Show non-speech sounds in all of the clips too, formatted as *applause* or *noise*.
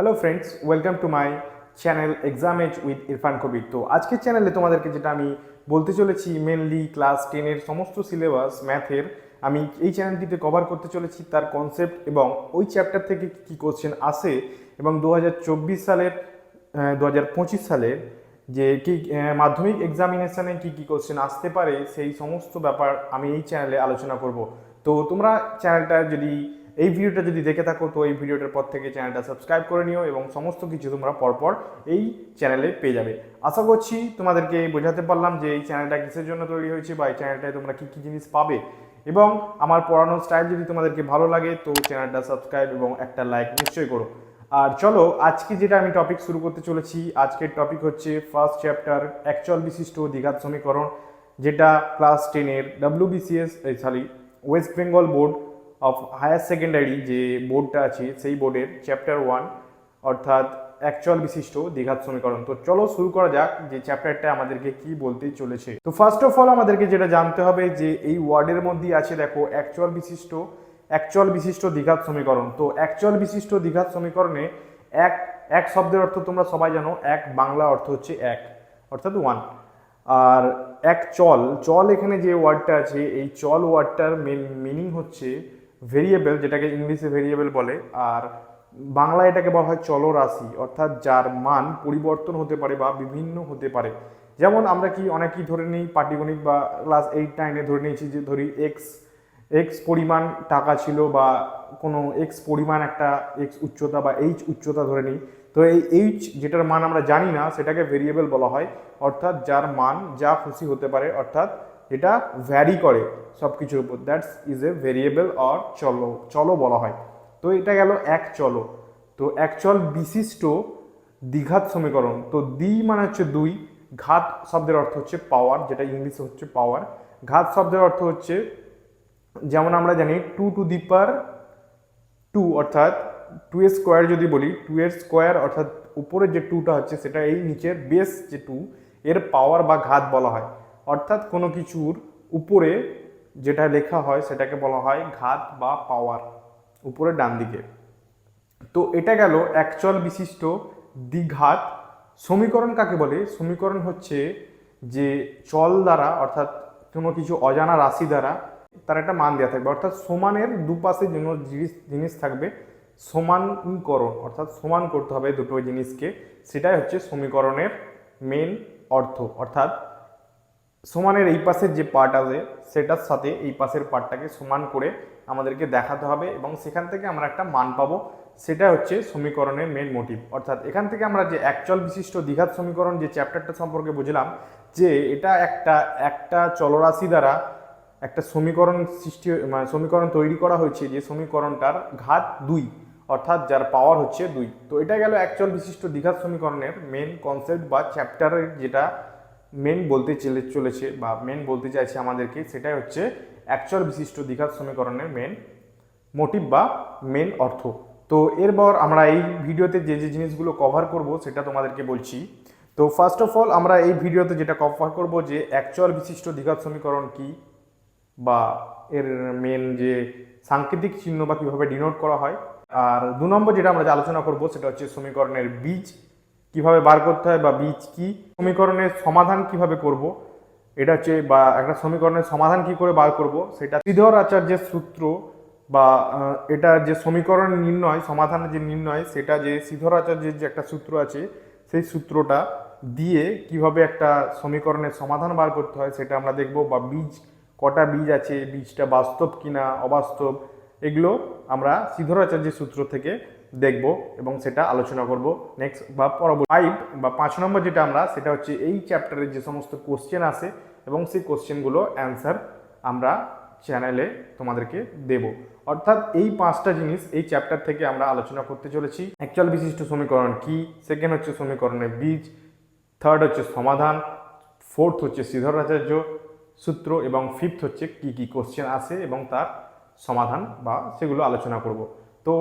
Hello friends welcome to my channel exam edge with Irfan Kabir তো আজকের চ্যানেলে তোমাদেরকে যেটা আমি বলতে চলেছি মেনলি ক্লাস টেনের সমস্ত সিলেবাস ম্যাথের আমি এই চ্যানেলটিতে কভার করতে চলেছি তার কনসেপ্ট এবং ওই চ্যাপ্টার থেকে কী কী কোশ্চেন আসে এবং দু হাজার চব্বিশ সালের দু হাজার পঁচিশ সালের যে কি মাধ্যমিক এক্সামিনেশনে কি কি কোশ্চেন আসতে পারে সেই সমস্ত ব্যাপার আমি এই চ্যানেলে আলোচনা করব। তো তোমরা চ্যানেলটা যদি এই ভিডিওটা যদি দেখে থাকো, তো এই ভিডিওটার পর থেকে চ্যানেলটা সাবস্ক্রাইব করে নিও এবং সমস্ত কিছু তোমরা পরপর এই চ্যানেলে পেয়ে যাবে। আশা করছি তোমাদেরকে বোঝাতে পারলাম যে এই চ্যানেলটা কিসের জন্য তৈরি হয়েছে বা এই চ্যানেলটায় তোমরা কী কী জিনিস পাবে এবং আমার পড়ানোর স্টাইল যদি তোমাদেরকে ভালো লাগে, তো চ্যানেলটা সাবস্ক্রাইব এবং একটা লাইক নিশ্চয়ই করো। আর চলো, আজকে যেটা আমি টপিক শুরু করতে চলেছি, আজকের টপিক হচ্ছে ফার্স্ট চ্যাপ্টার অ্যাকচুয়াল বিশিষ্ট দ্বিঘাত সমীকরণ, যেটা ক্লাস টেনের WBCS sorry West Bengal board of higher secondary যে বোর্ডটা আছে, সেই বোর্ডের চ্যাপ্টার ওয়ান অর্থাৎ অ্যাকচুয়াল বিশিষ্ট দ্বিঘাত সমীকরণ। তো চলো শুরু করা যাক যে চ্যাপ্টারটা আমাদেরকে কি বলতে চলেছে। তো ফার্স্ট অফ অল আমাদেরকে যেটা জানতে হবে যে এই ওয়ার্ডের মধ্যেই আছে দেখো অ্যাকচুয়াল বিশিষ্ট অ্যাকচুয়াল বিশিষ্ট দ্বিঘাত সমীকরণ। তো অ্যাকচুয়াল বিশিষ্ট দ্বিঘাত সমীকরণে এক এক শব্দের অর্থ তোমরা সবাই জানো, এক বাংলা অর্থ হচ্ছে এক, অর্থাৎ ওয়ান আর এক চল চল এখানে যে ওয়ার্ডটা আছে, এই চল ওয়ার্ডটার মেন মিনিং হচ্ছে ভেরিয়েবল যেটাকে ইংলিশে ভেরিয়েবল বলে, আর বাংলা এটাকে বলা হয় চলরাশি, অর্থাৎ যার মান পরিবর্তন হতে পারে বা বিভিন্ন হতে পারে। যেমন আমরা কি অনেকেই ধরে নিই, পাটিগণিত বা ক্লাস এইট নাইনে ধরে নিয়েছি যে ধরি এক্স এক্স পরিমাণ টাকা ছিল বা কোনো এক্স পরিমাণ একটা এক্স উচ্চতা বা এইচ উচ্চতা ধরে নিই, তো এই এইচ যেটার মান আমরা জানি না, সেটাকে ভেরিয়েবল বলা হয়, অর্থাৎ যার মান যা খুশি হতে পারে, অর্থাৎ এটা ভ্যারি করে সব কিছুর উপর। That's is a variable or চলো চলো বলা হয়। তো এটা গেল এক চলো। তো অ্যাকচুয়াল বিশিষ্ট দ্বিঘাত সমীকরণ। তো দ্বি মানে হচ্ছে দুই, ঘাত শব্দের অর্থ হচ্ছে পাওয়ার যেটা ইংলিশে হচ্ছে পাওয়ার ঘাত শব্দের অর্থ হচ্ছে, যেমন আমরা জানি two two the power two অর্থাৎ টু এর স্কোয়ার যদি বলি টু এর স্কোয়ার অর্থাৎ উপরের যে টুটা হচ্ছে, সেটা এই নিচের বেস যে টু এর পাওয়ার বা ঘাত বলা হয়। অর্থাৎ কোনো কিছুর উপরে যেটা লেখা হয় সেটাকে বলা হয় ঘাত বা পাওয়ার, উপরে ডান দিকে। তো এটা গেল অ্যাকচুয়াল বিশিষ্ট দ্বিঘাত সমীকরণ কাকে বলে? সমীকরণ হচ্ছে যে চল দ্বারা অর্থাৎ কোনো কিছু অজানা রাশি দ্বারা তার একটা মান দেওয়া থাকবে। অর্থাৎ সমানের দুপাশে যেন জিনিস জিনিস থাকবে, সমানকরণ, অর্থাৎ সমান করতে হবে দুটো জিনিসকে। সেটাই হচ্ছে সমীকরণের মেন অর্থ। অর্থাৎ সমানের এই পাশের যে পার্ট আছে, সেটার সাথে এই পাশের পার্টটাকে সমান করে আমাদেরকে দেখাতে হবে এবং সেখান থেকে আমরা একটা মান পাবো। সেটা হচ্ছে সমীকরণের মেন মোটিভ অর্থাৎ এখান থেকে আমরা যে অ্যাকচুয়াল বিশিষ্ট দ্বিঘাত সমীকরণ যে চ্যাপ্টারটা সম্পর্কে বুঝলাম, যে এটা একটা একটা চলরাশি দ্বারা একটা সমীকরণ সৃষ্টি মানে সমীকরণ তৈরি করা হয়েছে যে সমীকরণটার ঘাত দুই, অর্থাৎ যার পাওয়ার হচ্ছে দুই। তো এটা গেল অ্যাকচুয়াল বিশিষ্ট দ্বিঘাত সমীকরণের মেন কনসেপ্ট বা চ্যাপ্টারের যেটা মেন বলতে চলে, চলেছে বা মেন বলতে চাইছে আমাদেরকে সেটাই হচ্ছে অ্যাকচুয়াল বিশিষ্ট দ্বিঘাত সমীকরণের মেন মোটিভ বা মেন অর্থ। তো এরপর আমরা এই ভিডিওতে যে যে জিনিসগুলো কভার করব সেটা তোমাদেরকে বলছি। তো ফার্স্ট অফ অল আমরা এই ভিডিওতে যেটা কভার করব যে অ্যাকচুয়াল বিশিষ্ট দ্বিঘাত সমীকরণ কি বা এর মেন যে সাংকেতিক চিহ্ন বা কীভাবে ডিনোট করা হয়। আর দু নম্বর যেটা আমরা আলোচনা করব সেটা হচ্ছে সমীকরণের বীজ কীভাবে বার করতে হয় বা বীজ কি, সমীকরণের সমাধান কীভাবে করব, এটা হচ্ছে বা একটা সমীকরণের সমাধান কি করে বার করব, সেটা শ্রীধর আচার্যের সূত্র বা এটা যে সমীকরণ নির্ণয়, সমাধানের যে নির্ণয়, সেটা যে শ্রীধর আচার্যের যে একটা সূত্র আছে, সেই সূত্রটা দিয়ে কীভাবে একটা সমীকরণের সমাধান বার করতে হয়, সেটা আমরা দেখব, বা বীজ, কটা বীজ আছে, বীজটা বাস্তব কিনা, অবাস্তব, এগুলো আমরা শ্রীধরাচার্যের সূত্র থেকে দেখব এবং সেটা আলোচনা করব নেক্সট বা পরবর্তী ফাইভ বা পাঁচ নম্বর যেটা আমরা, সেটা হচ্ছে এই চ্যাপ্টারের যে সমস্ত কোশ্চেন আসে এবং সেই কোশ্চেনগুলো অ্যান্সার আমরা চ্যানেলে তোমাদেরকে দেব। অর্থাৎ এই পাঁচটা জিনিস এই চ্যাপ্টার থেকে আমরা আলোচনা করতে চলেছি। অ্যাকচুয়াল বিশিষ্ট সমীকরণ কি? সেকেন্ড হচ্ছে সমীকরণের বীজ। থার্ড হচ্ছে সমাধান। ফোর্থ হচ্ছে শ্রীধরাচার্য সূত্র এবং ফিফথ হচ্ছে কি কি কোশ্চেন আসে এবং তার সমাধান বা সেগুলো আলোচনা করব। তো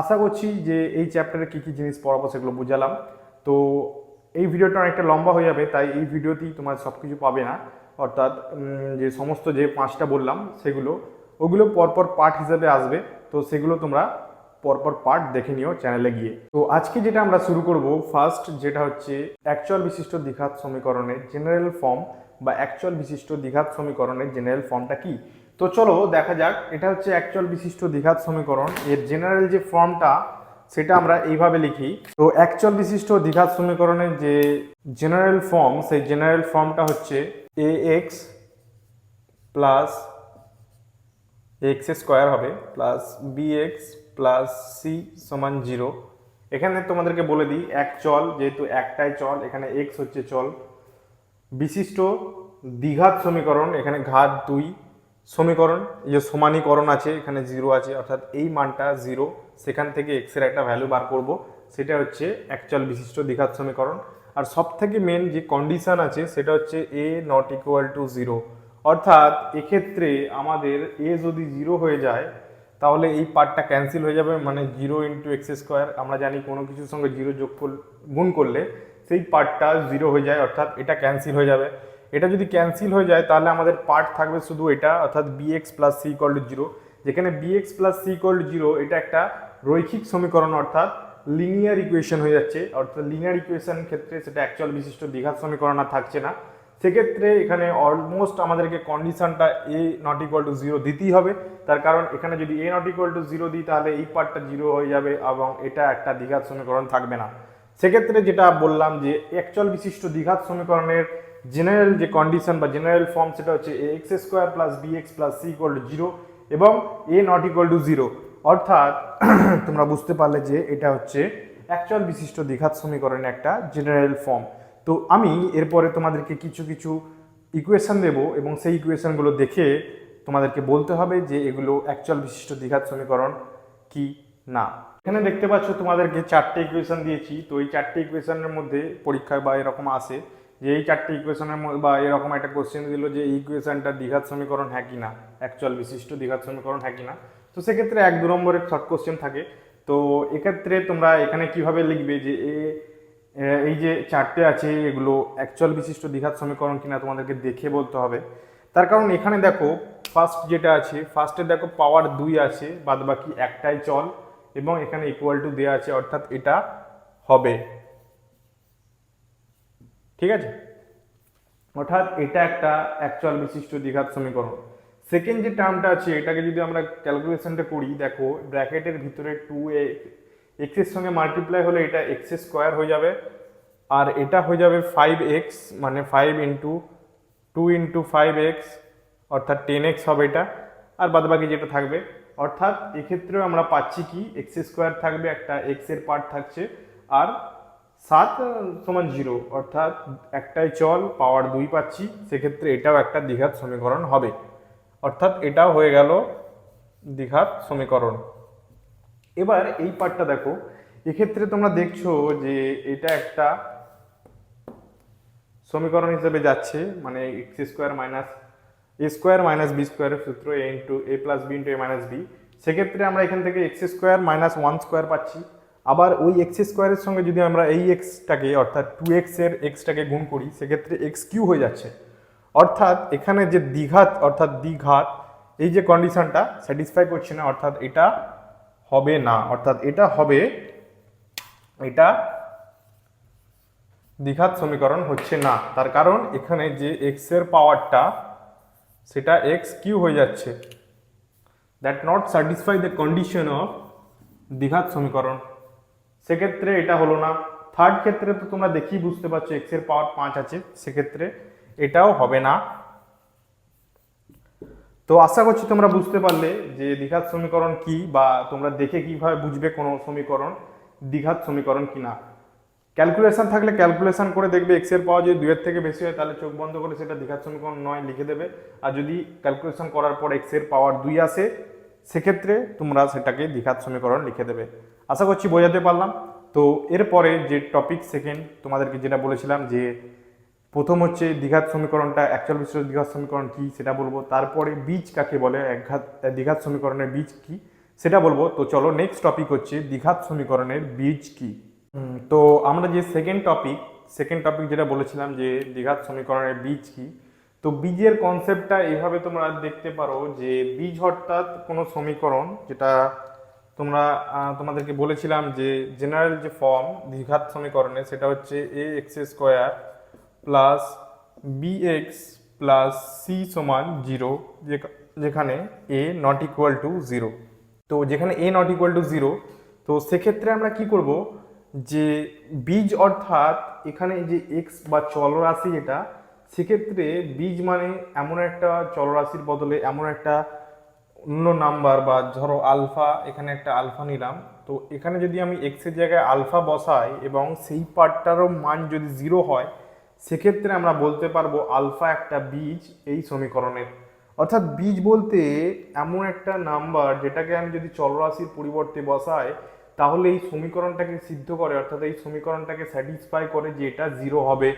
আশা করছি যে এই চ্যাপ্টারে কী কী জিনিস পড়াবো সেগুলো বুঝালাম। তো এই ভিডিওটা অনেকটা লম্বা হয়ে যাবে, তাই এই ভিডিওতেই তোমার সব কিছু পাবে না। অর্থাৎ যে সমস্ত যে পাঁচটা বললাম সেগুলো, ওগুলো পরপর পার্ট হিসেবে আসবে। তো সেগুলো তোমরা পরপর পার্ট দেখে নিও চ্যানেলে গিয়ে। তো আজকে যেটা আমরা শুরু করব ফার্স্ট যেটা হচ্ছে অ্যাকচুয়াল বিশিষ্ট দ্বিঘাত সমীকরণের জেনারেল ফর্ম বা অ্যাকচুয়াল বিশিষ্ট দ্বিঘাত সমীকরণের জেনারেল ফর্মটা কি? তো চলো দেখা যাক, এটা হচ্ছে অ্যাকচুয়াল বিশিষ্ট দ্বিঘাত সমীকরণ। এর জেনারেল যে ফর্মটা সেটা আমরা এইভাবে লিখি। তো অ্যাকচুয়াল বিশিষ্ট দ্বিঘাত সমীকরণের যে জেনারেল ফর্ম সেই জেনারেল ফর্মটা হচ্ছে a x plus x square হবে plus b x plus c সমান জিরো এখানে তোমাদেরকে বলে দিই, এক চল, যেহেতু একটাই চল, এখানে এক্স হচ্ছে চল। বিশিষ্ট দ্বিঘাত সমীকরণ, এখানে ঘাত দুই। সমীকরণ, এই যে সমানীকরণ আছে, এখানে জিরো আছে, অর্থাৎ এই মানটা জিরো সেখান থেকে এক্সের একটা ভ্যালু বার করব, সেটা হচ্ছে অ্যাকচুয়াল বিশিষ্ট দ্বিঘাত সমীকরণ। আর সব থেকে মেন যে কন্ডিশন আছে, সেটা হচ্ছে a not equal to zero অর্থাৎ এক্ষেত্রে আমাদের এ যদি জিরো হয়ে যায়, তাহলে এই পার্টটা ক্যান্সেল হয়ে যাবে মানে জিরো ইন্টু এক্স স্কোয়ার আমরা জানি কোনো কিছুর সঙ্গে জিরো যোগ গুণ করলে, সেই পার্টটা জিরো হয়ে যায়, অর্থাৎ এটা ক্যান্সেল হয়ে যাবে। এটা যদি ক্যান্সেল হয়ে যায়, তাহলে আমাদের পার্ট থাকবে শুধু এটা, অর্থাৎ b x plus c equal to zero যেখানে b x plus c equal to zero এটা একটা রৈখিক সমীকরণ, অর্থাৎ লিনিয়ার ইকুয়েশন হয়ে যাচ্ছে। অর্থাৎ লিনিয়ার ইকুয়েশন ক্ষেত্রে সেটা অ্যাকচুয়াল বিশিষ্ট দ্বিঘাত সমীকরণ আর থাকছে না। সেক্ষেত্রে এখানে অলমোস্ট আমাদেরকে কন্ডিশনটা a not equal to zero দিতেই হবে। তার কারণ এখানে যদি a not equal to zero দিই, তাহলে এই পার্টটা জিরো হয়ে যাবে এবং এটা একটা দ্বিঘাত সমীকরণ থাকবে না। সেক্ষেত্রে যেটা বললাম যে অ্যাকচুয়াল বিশিষ্ট দ্বিঘাত সমীকরণের জেনারেল যে কন্ডিশন বা জেনারেল ফর্ম সেটা হচ্ছে a x square plus b x plus c equal to zero এবং a not equal to zero অর্থাৎ *clears throat* তোমরা বুঝতে পারলে যে এটা হচ্ছে অ্যাকচুয়াল বিশিষ্ট দ্বিঘাত সমীকরণের একটা জেনারেল ফর্ম তো আমি এরপরে তোমাদেরকে কিছু কিছু ইকুয়েশন দেব এবং সেই ইকুয়েশনগুলো দেখে তোমাদেরকে বলতে হবে যে এগুলো অ্যাকচুয়াল বিশিষ্ট দ্বিঘাত সমীকরণ কি না। এখানে দেখতে পাচ্ছ তোমাদেরকে চারটে ইকুয়েশন দিয়েছি। তো এই চারটে ইকুয়েশনের মধ্যে পরীক্ষায় বা এরকম আসে। যে এই চারটে ইকুয়েশনের বা এরকম একটা কোশ্চেন দিল যে ইকুয়েশনটা দ্বিঘাত সমীকরণ হ্যাঁ কি না? অ্যাকচুয়াল বিশিষ্ট দ্বিঘাত সমীকরণ হ্যাঁ কি না? তো সেক্ষেত্রে এক দু নম্বরের শর্ট কোশ্চেন থাকে। তো এক্ষেত্রে তোমরা এখানে কীভাবে লিখবে যে এ এই যে চারটে আছে, এগুলো অ্যাকচুয়াল বিশিষ্ট দ্বিঘাত সমীকরণ কিনা তোমাদেরকে দেখে বলতে হবে। তার কারণ এখানে দেখো ফার্স্ট যেটা আছে ফার্স্টে দেখো পাওয়ার দুই আছে বাদ বাকি একটাই চল এবং এখানে ইকুয়াল টু দেওয়া আছে, অর্থাৎ এটা হবে। ঠিক আছে? অর্থাৎ এটা একটা অ্যাকচুয়াল বিশিষ্ট দ্বিঘাত সমীকরণ। সেকেন্ড যে টার্মটা আছে, এটাকে যদি আমরা ক্যালকুলেশনটা করি, দেখো ব্র্যাকেটের ভিতরে টু এ এক্সের সঙ্গে মাল্টিপ্লাই হলে এটা এক্স স্কোয়ার হয়ে যাবে। আর এটা হয়ে যাবে ফাইভ এক্স মানে five into two into five x অর্থাৎ টেন এক্স হবে এটা। আর বাদবাকি যেটা থাকবে, অর্থাৎ এক্ষেত্রেও আমরা পাচ্ছি কি এক্স স্কোয়ার থাকবে, একটা এক্সের পার্ট থাকছে। আর সাত সমান জিরো, অর্থাৎ একটাই চল, পাওয়ার দুই পাচ্ছি, সেক্ষেত্রে এটাও একটা দ্বিঘাত সমীকরণ হবে। অর্থাৎ এটাও হয়ে গেল দ্বিঘাত সমীকরণ। এবার এই পার্টটা দেখো, এক্ষেত্রে তোমরা দেখছ যে এটা একটা সমীকরণ হিসেবে যাচ্ছে মানে x square minus a square minus b স্কোয়ারের সূত্র a into a plus b into a minus b সেক্ষেত্রে আমরা এখান থেকে x square minus one square পাচ্ছি। আবার ওই এক্স স্কোয়ারের সঙ্গে যদি আমরা এই এক্সটাকে অর্থাৎ টু এক্সের এক্সটাকে গুণ করি, সেক্ষেত্রে এক্স কিউ হয়ে যাচ্ছে। অর্থাৎ এখানে যে দ্বিঘাত, অর্থাৎ দ্বিঘাত, এই যে কন্ডিশনটা স্যাটিসফাই করছে না, অর্থাৎ এটা হবে না। অর্থাৎ এটা হবে, এটা দ্বিঘাত সমীকরণ হচ্ছে না। তার কারণ এখানে যে এক্সের পাওয়ারটা সেটা এক্স কিউ হয়ে যাচ্ছে। That not satisfy the condition of দ্বিঘাত সমীকরণ। সেক্ষেত্রে এটা হলো না। থার্ড ক্ষেত্রে তো তোমরা দেখি বুঝতে পারছ এক্সের পাওয়ার পাঁচ আছে। সেক্ষেত্রে এটাও হবে না। তো আশা করছি তোমরা বুঝতে পারলে যে দ্বিঘাত সমীকরণ কি বা তোমরা দেখে কীভাবে বুঝবে কোনো সমীকরণ, দ্বিঘাত সমীকরণ কি না ক্যালকুলেশন থাকলে ক্যালকুলেশন করে দেখবে এক্সের পাওয়া যদি দুয়ের থেকে বেশি হয়, তাহলে চোখ বন্ধ করে সেটা দ্বিঘাত সমীকরণ নয় লিখে দেবে। আর যদি ক্যালকুলেশন করার পর এক্সের পাওয়ার দুই আসে, সেক্ষেত্রে তোমরা সেটাকে দ্বিঘাত সমীকরণ লিখে দেবে। আশা করছি বোঝাতে পারলাম। তো এরপরে যে টপিক সেকেন্ড তোমাদেরকে যেটা বলেছিলাম যে প্রথম হচ্ছে দ্বিঘাত সমীকরণটা অ্যাকচুয়াল বিশিষ্ট দ্বিঘাত সমীকরণ কী সেটা বলব। তারপরে বীজ কাকে বলে, একঘাত দীঘাত সমীকরণের বীজ কি সেটা বলব। তো চলো নেক্সট টপিক হচ্ছে দীঘাত সমীকরণের বীজ কি। তো আমরা যে সেকেন্ড টপিক সেকেন্ড টপিক যেটা বলেছিলাম যে দ্বিঘাত সমীকরণের বীজ কি, তো বীজের কনসেপ্টটা এইভাবে তোমরা দেখতে পারো যে বীজ অর্থাৎ কোনো সমীকরণ যেটা তোমরা তোমাদেরকে বলেছিলাম যে জেনারেল যে ফর্ম দ্বিঘাত সমীকরণে সেটা হচ্ছে a x square plus b x plus c সমান জিরো যেখানে a not equal to zero তো যেখানে a not equal to zero তো সেক্ষেত্রে আমরা কি করব? যে বীজ অর্থাৎ এখানে যে এক্স বা চলরাশি যেটা, সেক্ষেত্রে বীজ মানে এমন একটা চলরাশির বদলে এমন একটা অন্য নাম্বার বা ধরো আলফা, এখানে একটা আলফা নিলাম। তো এখানে যদি আমি এক্সের জায়গায় আলফা বসাই এবং সেই পার্টটারও মান যদি জিরো হয়, সেক্ষেত্রে আমরা বলতে পারব আলফা একটা বীজ এই সমীকরণের। অর্থাৎ বীজ বলতে এমন একটা নাম্বার যেটাকে আমি যদি চলরাশির পরিবর্তে বসাই, তাহলে এই সমীকরণটাকে সিদ্ধ করে, অর্থাৎ এই সমীকরণটাকে স্যাটিসফাই করে যে এটা জিরো হবে।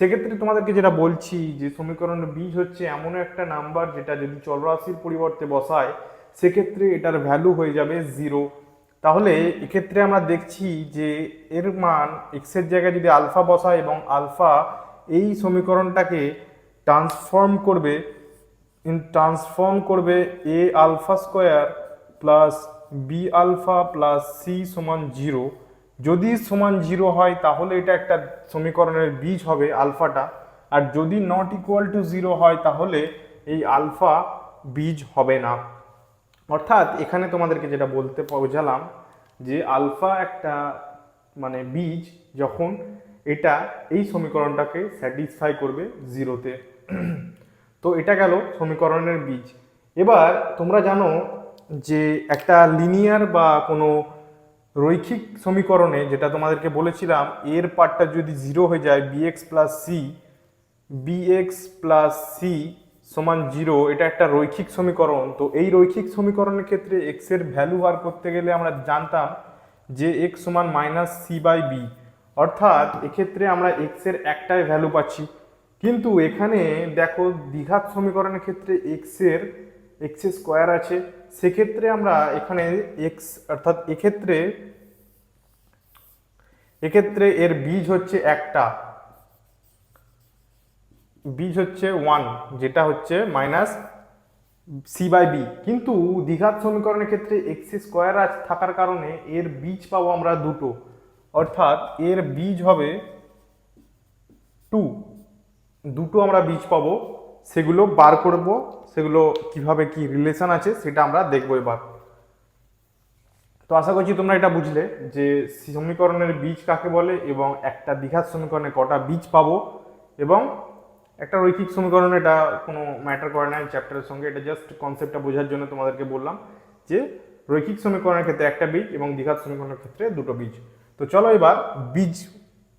সেক্ষেত্রে তোমাদেরকে যেটা বলছি যে সমীকরণের বীজ হচ্ছে এমন একটা নাম্বার যেটা যদি চলরাশির পরিবর্তে বসায়, সেক্ষেত্রে এটার ভ্যালু হয়ে যাবে জিরো তাহলে এক্ষেত্রে আমরা দেখছি যে এর মান এক্সের জায়গায় যদি আলফা বসায় এবং আলফা এই সমীকরণটাকে ট্রান্সফর্ম করবে ট্রান্সফর্ম করবে a alpha square plus b alpha plus c সমান জিরো যদি সমান জিরো হয়, তাহলে এটা একটা সমীকরণের বীজ হবে, আলফাটা। আর যদি নট ইকুয়াল টু জিরো হয়, তাহলে এই আলফা বীজ হবে না। অর্থাৎ এখানে তোমাদেরকে যেটা বলতে বোঝালাম যে আলফা একটা মানে বীজ যখন এটা এই সমীকরণটাকে স্যাটিসফাই করবে জিরোতে। তো এটা গেল সমীকরণের বীজ। এবার তোমরা জানো যে একটা লিনিয়ার বা কোনো রৈখিক সমীকরণে যেটা তোমাদেরকে বলেছিলাম, এর পার্টটা যদি জিরো হয়ে যায় b x plus c b x plus c সমান জিরো এটা একটা রৈখিক সমীকরণ। তো এই রৈখিক সমীকরণের ক্ষেত্রে এক্সের ভ্যালু বার করতে গেলে আমরা জানতাম যে এক্স সমান মাইনাস সি বাই বি অর্থাৎ এক্ষেত্রে আমরা এক্সের একটাই ভ্যালু পাচ্ছি। কিন্তু এখানে দেখো দ্বিঘাত সমীকরণের ক্ষেত্রে এক্সের এক্স স্কোয়ার আছে, সেক্ষেত্রে আমরা এখানে এক্স অর্থাৎ এক্ষেত্রে এক্ষেত্রে এর বীজ হচ্ছে একটা। বীজ হচ্ছে ওয়ান যেটা হচ্ছে মাইনাস সি বাই বি কিন্তু দ্বিঘাত সমীকরণের ক্ষেত্রে এক্স স্কোয়ার থাকার কারণে এর বীজ পাবো আমরা দুটো। অর্থাৎ এর বীজ হবে টু দুটো আমরা বীজ পাবো। সেগুলো বার করব, সেগুলো কীভাবে কি রিলেশন আছে সেটা আমরা দেখব এবার। তো আশা করছি তোমরা এটা বুঝলে যে সমীকরণের বীজ কাকে বলে এবং একটা দীঘার সমীকরণে কটা বীজ পাবো এবং একটা রৈখিক সমীকরণ এটা কোনো ম্যাটার করে না চ্যাপ্টারের সঙ্গে এটা জাস্ট কনসেপ্টটা বোঝার জন্য তোমাদেরকে বললাম যে রৈখিক সমীকরণের ক্ষেত্রে একটা বীজ এবং দ্বিঘাত সমীকরণের ক্ষেত্রে দুটো বীজ। তো চলো এবার বীজ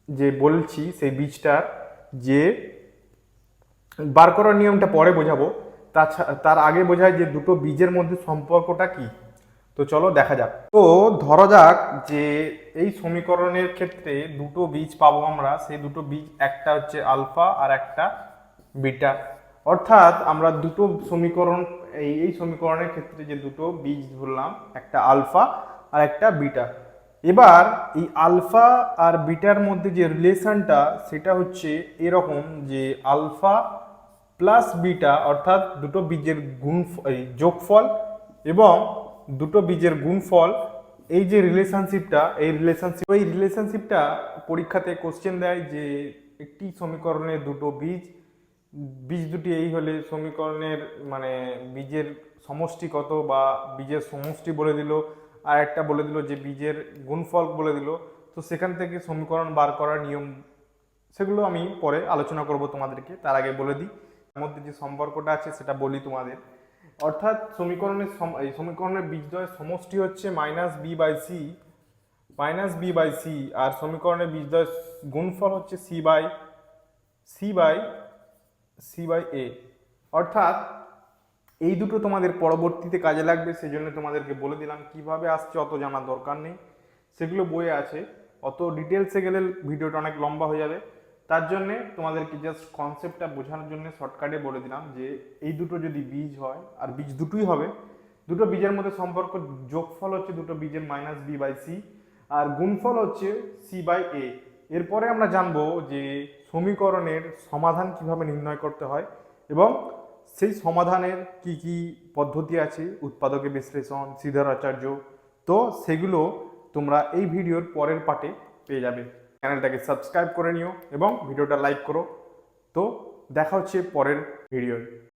যে বলছি সেই বীজটার যে বার করার নিয়মটা পরে বোঝাবো। তার আগে বোঝায় যে দুটো বীজের মধ্যে সম্পর্কটা কি। তো চলো দেখা যাক। তো ধরা যাক যে এই সমীকরণের ক্ষেত্রে দুটো বীজ পাবো আমরা, সেই দুটো বীজ একটা হচ্ছে আলফা আর একটা বিটা। অর্থাৎ আমরা দুটো সমীকরণ, এই এই সমীকরণের ক্ষেত্রে যে দুটো বীজ ধরলাম, একটা আলফা আর একটা বিটা। এবার এই আলফা আর বিটার মধ্যে যে রিলেশনটা, সেটা হচ্ছে এরকম যে আলফা প্লাস বিটা অর্থাৎ দুটো বীজের গুণ যোগফল এবং দুটো বীজের গুণফল, এই যে রিলেশনশিপটা এই রিলেশনশিপ এই রিলেশনশিপটা পরীক্ষাতে কোশ্চেন দেয় যে একটি সমীকরণে দুটো বীজ বীজ দুটি এই হলে সমীকরণের মানে বীজের সমষ্টি কত বা বীজের সমষ্টি বলে দিল, আর একটা বলে দিল যে বীজের গুণফল বলে দিল। তো সেখান থেকে সমীকরণ বার করার নিয়ম, সেগুলো আমি পরে আলোচনা করব তোমাদেরকে, তার আগে বলে দিই। মধ্যে যে সম্পর্কটা আছে সেটা বলি তোমাদের। অর্থাৎ সমীকরণের সম- এই সমীকরণের বীজদ্বয়ের সমষ্টি হচ্ছে minus b by c minus b by c আর সমীকরণের বীজদ্বয়ের গুণফল হচ্ছে c by c by c by a অর্থাৎ এই দুটো তোমাদের পরবর্তীতে কাজে লাগবে, সেজন্য তোমাদেরকে বলে দিলাম কীভাবে আসছে অত জানার দরকার নেই। সেগুলো বইয়ে আছে। অত ডিটেলসে গেলে ভিডিওটা অনেক লম্বা হয়ে যাবে। তার জন্যে তোমাদেরকে জাস্ট কনসেপ্টটা বোঝানোর জন্য শর্টকাটে বলে দিলাম যে, এই দুটো যদি বীজ হয়, আর বীজ দুটোই হবে, দুটো বীজের মধ্যে সম্পর্ক যোগফল হচ্ছে দুটো বীজের মাইনাস বি বাই সি আর গুণফল হচ্ছে সি বাই এ এরপরে আমরা জানব যে সমীকরণের সমাধান কীভাবে নির্ণয় করতে হয়, এবং সেই সমাধানের কি কি পদ্ধতি আছে, উৎপাদকে বিশ্লেষণ শ্রীধর আচার্য, তো সেগুলো তোমরা এই ভিডিওর পরের পার্টে পেয়ে যাবে। চ্যানেলটাকে সাবস্ক্রাইব করে নিও এবং ভিডিওটা লাইক করো। তো দেখা হচ্ছে পরের ভিডিওয়।